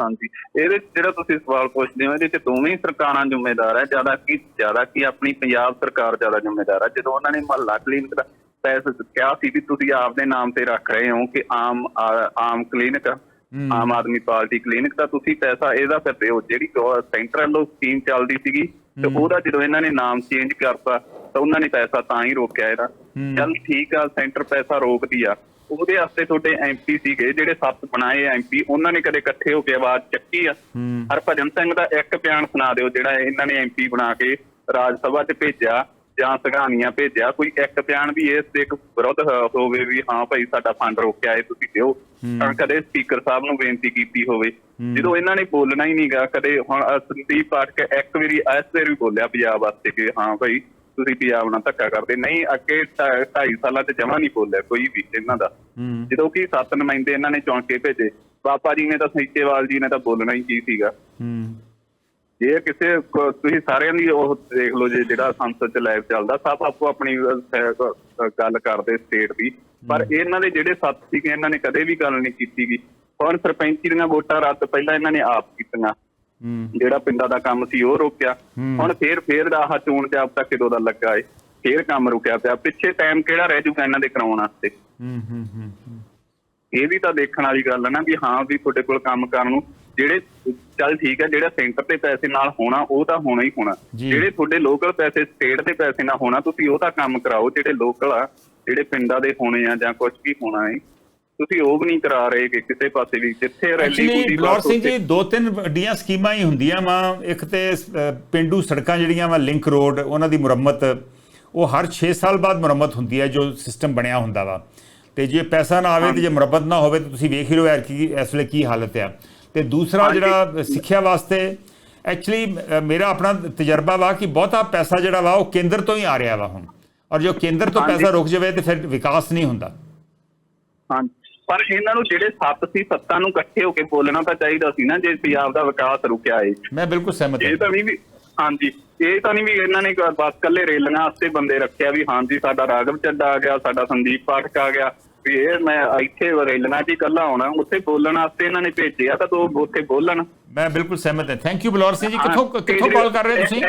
ਹਾਂਜੀ। ਇਹਦੇ ਜਿਹੜਾ ਤੁਸੀਂ ਸਵਾਲ ਪੁੱਛਦੇ ਹੋ ਇਹਦੇ ਤੇ ਦੋਵੇਂ ਸਰਕਾਰਾਂ ਜ਼ਿੰਮੇਦਾਰ ਹੈ ਜ਼ਿਆਦਾ ਕੀ ਜ਼ਿਆਦਾ ਕੀ ਆਪਣੀ ਪੰਜਾਬ ਸਰਕਾਰ ਜ਼ਿਆਦਾ ਜ਼ਿੰਮੇਦਾਰ ਹੈ ਜਦੋਂ ਉਹਨਾਂ ਨੇ ਮਹੱਲਾ ਕਲੀਨਿਕ ਦਾ ਪੈਸੇ ਕਿਹਾ ਸੀ ਵੀ ਤੁਸੀਂ ਆਪਦੇ ਨਾਮ ਤੇ ਰੱਖ ਰਹੇ ਹੋ ਕਿ Aam Aam clinic Aam Aadmi party clinic ਤਾਂ ਤੁਸੀਂ ਪੈਸਾ ਇਹਦਾ ਫਿਰ ਦਿਓ। ਜਿਹੜੀ ਸੈਂਟਰ ਵੱਲੋਂ ਸਕੀਮ ਚੱਲਦੀ ਸੀਗੀ ਤੇ ਉਹਦਾ ਜਦੋਂ ਇਹਨਾਂ ਨੇ ਨਾਮ ਚੇਂਜ ਕਰਤਾ ਤਾਂ ਉਹਨਾਂ ਨੇ ਪੈਸਾ ਤਾਂ ਹੀ ਰੋਕਿਆ ਇਹਦਾ। ਚੱਲ ਠੀਕ ਆ ਸੈਂਟਰ ਪੈਸਾ ਰੋਕਦੀ ਆ। ਉਹਦੇ ਵਾਸਤੇ ਤੁਹਾਡੇ ਐਮਪੀ ਸੀਗੇ ਜਿਹੜੇ ਸੱਤ ਬਣਾਏ ਐਮਪੀ ਉਹਨਾਂ ਨੇ ਕਦੇ ਇਕੱਠੇ ਹੋ ਕੇ ਆਵਾਜ਼ ਚੱਕੀ ਆ? ਹਰਭਜਨ ਸਿੰਘ ਦਾ ਇੱਕ ਬਿਆਨ ਸੁਣਾ ਦਿਓ ਜਿਹੜਾ ਇਹਨਾਂ ਨੇ ਐਮਪੀ ਬਣਾ ਕੇ ਰਾਜ ਸਭਾ 'ਚ ਭੇਜਿਆ ਜਾਂ ਸਗਾਨੀਆਂ ਭੇਜਿਆ। ਕੋਈ ਇੱਕ ਬਿਆਨ ਵੀ ਇਸ ਦੇ ਇੱਕ ਵਿਰੁੱਧ ਹੋਵੇ ਵੀ ਹਾਂ ਭਾਈ ਸਾਡਾ ਫੰਡ ਰੋਕਿਆ ਇਹ ਤੁਸੀਂ ਦਿਓ। ਤਾਂ ਕਦੇ ਸਪੀਕਰ ਸਾਹਿਬ ਨੂੰ ਬੇਨਤੀ ਕੀਤੀ ਹੋਵੇ। ਜਦੋਂ ਇਹਨਾਂ ਨੇ ਬੋਲਣਾ ਹੀ ਨਹੀਂਗਾ ਕਦੇ ਹੁਣ ਸੰਦੀਪ ਪਾਠਕ ਇੱਕ ਵਾਰੀ ਇਸ ਵਾਰ ਵੀ ਬੋਲਿਆ ਪੰਜਾਬ ਵਾਸਤੇ ਕਿ ਹਾਂ ਭਾਈ ਤੁਸੀਂ ਪੰਜਾਬ ਨਾਲ ਧੱਕਾ ਕਰਦੇ ਨਹੀਂ ਅੱਗੇ 2.5 ਸਾਲਾਂ ਤੇ ਜਮਾ ਨਹੀਂ ਬੋਲਿਆ ਕੋਈ ਵੀ ਇਹਨਾਂ ਦਾ। ਜਦੋਂ ਕਿ ਸੱਤ ਨੁਮਾਇੰਦੇ ਇਹਨਾਂ ਨੇ ਚੁਣ ਕੇ ਭੇਜੇ ਬਾਪਾ ਜੀ ਨੇ ਤਾਂ ਸੀਚੇਵਾਲ ਜੀ ਨੇ ਤਾਂ ਬੋਲਣਾ ਹੀ ਕੀ ਸੀਗਾ। ਜੇ ਕਿਸੇ ਤੁਸੀਂ ਸਾਰਿਆਂ ਦੀ ਉਹ ਦੇਖ ਲਓ ਜੇ ਜਿਹੜਾ ਸੰਸਦ ਚ ਲਾਈਵ ਚੱਲਦਾ ਸਭ ਆਪੋ ਆਪਣੀ ਗੱਲ ਕਰਦੇ ਸਟੇਟ ਦੀ। ਪਰ ਇਹਨਾਂ ਦੇ ਜਿਹੜੇ ਸੱਤ ਸੀਗੇ ਇਹਨਾਂ ਨੇ ਕਦੇ ਵੀ ਗੱਲ ਨਹੀਂ ਕੀਤੀ ਗੀ। ਹੁਣ ਸਰਪੰਚੀ ਦੀਆਂ ਵੋਟਾਂ ਰੱਦ ਪਹਿਲਾਂ ਇਹਨਾਂ ਨੇ ਆਪ ਕੀਤੀਆਂ। ਜਿਹੜਾ ਪਿੰਡਾਂ ਦਾ ਕੰਮ ਸੀ ਉਹ ਰੋਕਿਆ। ਹੁਣ ਫੇਰ ਫੇਰ ਦਾ ਆਹ ਚੋਣ ਜਾਬਤਾ ਕਿਦੋਂ ਦਾ ਲੱਗਾ ਏ। ਫੇਰ ਕੰਮ ਰੁਕਿਆ ਪਿਆ। ਪਿੱਛੇ ਟਾਈਮ ਕਿਹੜਾ ਰਹਿ ਜੂਗਾ ਇਹਨਾਂ ਦੇ ਕਰਾਉਣ ਵਾਸਤੇ? ਹੂੰ ਹੂੰ ਹੂੰ ਹੂੰ। ਇਹ ਵੀ ਤਾਂ ਦੇਖਣ ਵਾਲੀ ਗੱਲ ਹੈ ਨਾ ਵੀ ਹਾਂ ਵੀ ਤੁਹਾਡੇ ਕੋਲ ਕੰਮ ਕਰਨ ਨੂੰ ਜਿਹੜੇ ਚੱਲ ਠੀਕ ਹੈ ਜਿਹੜਾ ਸੈਂਟਰ ਦੇ ਪੈਸੇ ਨਾਲ ਹੋਣਾ ਉਹ ਤਾਂ ਹੋਣਾ ਹੀ ਹੋਣਾ। ਜਿਹੜੇ ਤੁਹਾਡੇ ਲੋਕਲ ਪੈਸੇ ਸਟੇਟ ਦੇ ਪੈਸੇ ਨਾਲ ਹੋਣਾ ਤੁਸੀਂ ਉਹ ਤਾਂ ਕੰਮ ਕਰਾਓ ਜਿਹੜੇ ਲੋਕਲ ਆ ਜਿਹੜੇ ਪਿੰਡਾਂ ਦੇ ਹੋਣੇ ਆ ਜਾਂ ਕੁਝ ਵੀ ਹੋਣਾ ਹੈ ਤੁਸੀਂ ਉਹ ਵੀ ਨਹੀਂ ਕਰਾ ਰਹੇ ਕਿ ਕਿਸੇ ਪਾਸੇ ਵੀ ਜਿੱਥੇ ਰੈਲੀ ਹੁੰਦੀ ਬਲੌਰ ਸਿੰਘ ਜੀ ਦੋ ਤਿੰਨ ਵੱਡੀਆਂ ਸਕੀਮਾਂ ਹੀ ਹੁੰਦੀਆਂ ਵਾ। ਇੱਕ ਤੇ ਪਿੰਡੂ ਸੜਕਾਂ ਜਿਹੜੀਆਂ ਵਾ ਲਿੰਕ ਰੋਡ ਉਹਨਾਂ ਦੀ ਮੁਰੰਮਤ। ਉਹ ਹਰ 6 ਸਾਲ ਬਾਅਦ ਮੁਰੰਮਤ ਹੁੰਦੀ ਹੈ ਜੋ ਸਿਸਟਮ ਬਣਿਆ ਹੁੰਦਾ ਵਾ। ਤੇ ਜੇ ਪੈਸਾ ਨਾ ਆਵੇ ਤੇ ਜੇ ਮੁਰੰਮਤ ਨਾ ਹੋਵੇ ਤਾਂ ਤੁਸੀਂ ਵੇਖ ਹੀ ਲਓ ਯਾਰ ਕੀ ਇਸ ਵੇਲੇ ਕੀ ਹਾਲਤ ਆ। ਤੇ ਦੂਸਰਾ। ਜਿਹੜਾ ਸਿੱਖਿਆ ਵਾਸਤੇ ਐਕਚੁਅਲੀ ਮੇਰਾ ਆਪਣਾ ਤਜਰਬਾ ਵਾ ਕਿ ਬਹੁਤਾ ਪੈਸਾ ਜਿਹੜਾ ਵਾ ਉਹ ਕੇਂਦਰ ਤੋਂ ਹੀ ਆ ਰਿਹਾ ਵਾ ਹੁਣ। ਔਰ ਜੋ ਕੇਂਦਰ ਤੋਂ। ਪੈਸਾ ਰੁਕ ਜਾਵੇ ਤੇ ਫਿਰ ਵਿਕਾਸ ਨਹੀਂ ਹੁੰਦਾ। ਹਾਂ ਪਰ ਇਹਨਾਂ ਨੂੰ ਜਿਹੜੇ ਸੱਤ ਸੀ ਸੱਤਾਂ ਨੂੰ ਇਕੱਠੇ ਹੋ ਕੇ ਬੋਲਣਾ ਤਾਂ ਚਾਹੀਦਾ ਸੀ ਨਾ ਜੇ ਪੰਜਾਬ ਦਾ ਵਿਕਾਸ ਰੁਕਿਆ ਏ। ਮੈਂ ਬਿਲਕੁਲ ਸਹਿਮਤ ਇਹ ਹਾਂ ਤਾਂ ਨਹੀਂ ਵੀ ਹਾਂਜੀ। ਇਹ ਤਾਂ ਨਹੀਂ ਵੀ ਇਹਨਾਂ ਨੇ ਬਸ ਕੱਲੇ ਰੇਲਣਾ ਵਾਸਤੇ ਬੰਦੇ ਰੱਖਿਆ ਵੀ ਹਾਂਜੀ ਸਾਡਾ ਰਾਘਵ ਚੱਡਾ ਆ ਗਿਆ ਸਾਡਾ ਸੰਦੀਪ ਪਾਠਕ ਆ ਗਿਆ। ਵੀ ਇਹ ਮੈਂ ਇੱਥੇ ਰੇਲਣਾ 'ਚ ਹੀ ਇਕੱਲਾ ਆਉਣਾ ਉੱਥੇ ਬੋਲਣ ਵਾਸਤੇ ਇਹਨਾਂ ਨੇ ਭੇਜਿਆ ਤਾਂ ਦੋ ਉੱਥੇ ਬੋਲਣ। ਮੈਂ ਬਿਲਕੁਲ ਸਹਿਮਤ ਹਾਂ। ਥੈਂਕ ਯੂ ਬਲੌਰ ਸਿੰਘ ਜੀ। ਕਿੱਥੋਂ ਕਿੱਥੋਂ ਕਾਲ ਕਰ ਰਹੇ ਤੁਸੀਂ?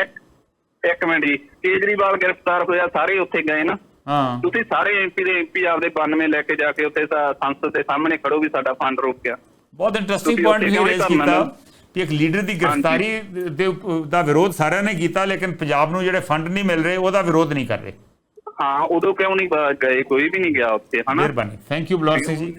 ਇੱਕ ਮਿੰਟ ਜੀ। ਕੇਜਰੀਵਾਲ ਗ੍ਰਿਫਤਾਰ ਹੋਇਆ ਸਾਰੇ ਉੱਥੇ ਗਏ ਨਾ। ਹਾਂ। ਤੁਸੀਂ ਸਾਰੇ ਐਮਪੀ ਦੇ ਐਮਪੀ ਆਪਦੇ 92 ਲੈ ਕੇ ਜਾ ਕੇ ਉੱਥੇ ਸੰਸਦ ਦੇ ਸਾਹਮਣੇ ਖੜੋ ਵੀ ਸਾਡਾ ਫੰਡ ਰੋਕਿਆ ਬਹੁਤ ਇੰਟਰਸਟਿੰਗ ਪੁਆਇੰਟ ਵੀ ਰੇਜ਼ ਕੀਤਾ ਕਿ ਇੱਕ ਲੀਡਰ ਦੀ ਗ੍ਰਿਫਤਾਰੀ ਦੇ ਦਾ ਵਿਰੋਧ ਸਾਰਿਆਂ ਨੇ ਕੀਤਾ ਲੇਕਿਨ ਪੰਜਾਬ ਨੂੰ ਜਿਹੜੇ ਫੰਡ ਨਹੀਂ ਮਿਲ ਰਹੇ ਉਹਦਾ ਵਿਰੋਧ ਨਹੀਂ ਕਰ ਰਹੇ। ਹਾਂ ਉਦੋਂ ਕਿਉਂ ਨਹੀਂ ਗਏ ਕੋਈ ਵੀ ਨਹੀਂ ਗਿਆ ਉੱਥੇ ਹਨਾ? ਮਿਹਰਬਾਨੀ। Thank you Balaur Singh ji.